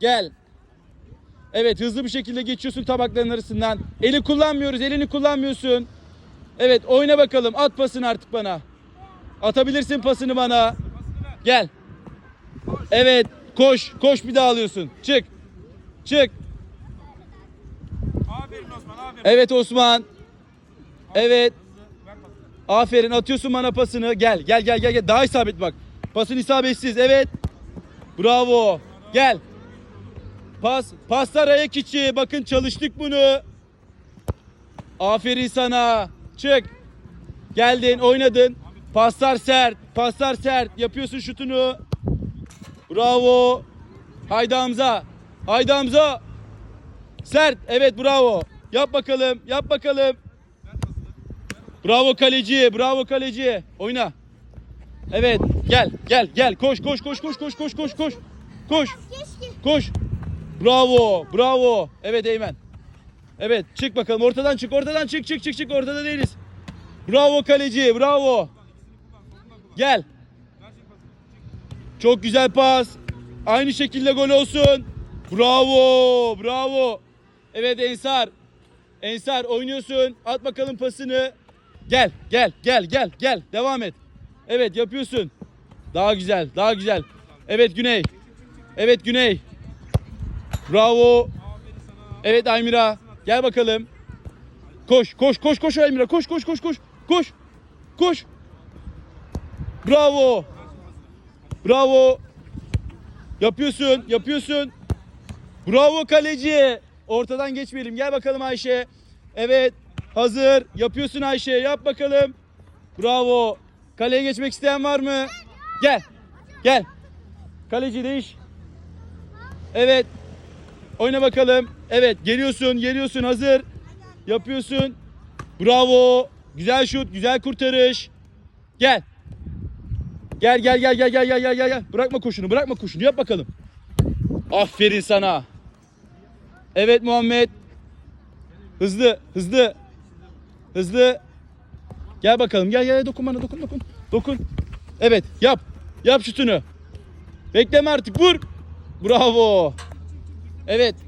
Gel. Evet hızlı bir şekilde geçiyorsun tabakların arasından. Eli kullanmıyoruz. Elini kullanmıyorsun. Evet oyna bakalım. At pasını artık bana. Atabilirsin pasını bana. Gel. Evet koş. Koş bir daha alıyorsun. Çık. Çık. Aferin Osman aferin. Evet Osman. Evet. Aferin atıyorsun bana pasını. Gel gel gel gel. gel. Daha isabet bak. Pasın isabetsiz. Evet. Bravo. Gel. Pas, paslar ayak içi. Bakın çalıştık bunu. Aferin sana. Çık. Geldin, oynadın. Paslar sert, paslar sert. Yapıyorsun şutunu. Bravo. Haydi Hamza. Haydi Hamza. Sert. Evet bravo. Yap bakalım. Yap bakalım. Bravo kaleci. Bravo kaleci. Oyna. Evet. Gel. Gel. Gel. Koş koş koş koş koş koş koş koş. Koş. Koş. Bravo. Bravo. Evet Eymen. Evet. Çık bakalım. Ortadan çık. Ortadan çık. Çık. Çık. Çık. Ortada değiliz. Bravo kaleci. Bravo. Gel. Çok güzel pas. Aynı şekilde gol olsun. Bravo. Bravo. Evet Ensar. Ensar oynuyorsun. At bakalım pasını. Gel. Gel. Gel. Gel. Gel. Devam et. Evet yapıyorsun. Daha güzel. Daha güzel. Evet Güney. Evet Güney. Bravo. Evet Aymira. Gel bakalım. Koş. Koş. Koş. Koş Aymira. Koş. Koş. Koş. Koş. Koş. Koş. Bravo. Bravo. Yapıyorsun, yapıyorsun. Bravo kaleci. Ortadan geçmeyelim. Gel bakalım Ayşe. Evet. Hazır. Yapıyorsun Ayşe. Yap bakalım. Bravo. Kaleye geçmek isteyen var mı? Gel. Gel. Kaleci değiş. Evet. Oyna bakalım. Evet geliyorsun geliyorsun hazır. Yapıyorsun. Bravo. Güzel şut güzel kurtarış. Gel. Gel gel gel gel gel gel gel gel. Bırakma koşunu bırakma koşunu yap bakalım. Aferin sana. Evet Muhammed. Hızlı hızlı. Hızlı. Gel bakalım gel gel dokun bana dokun dokun. Dokun. Evet yap. Yap şutunu. Bekleme artık vur. Bravo. Evet.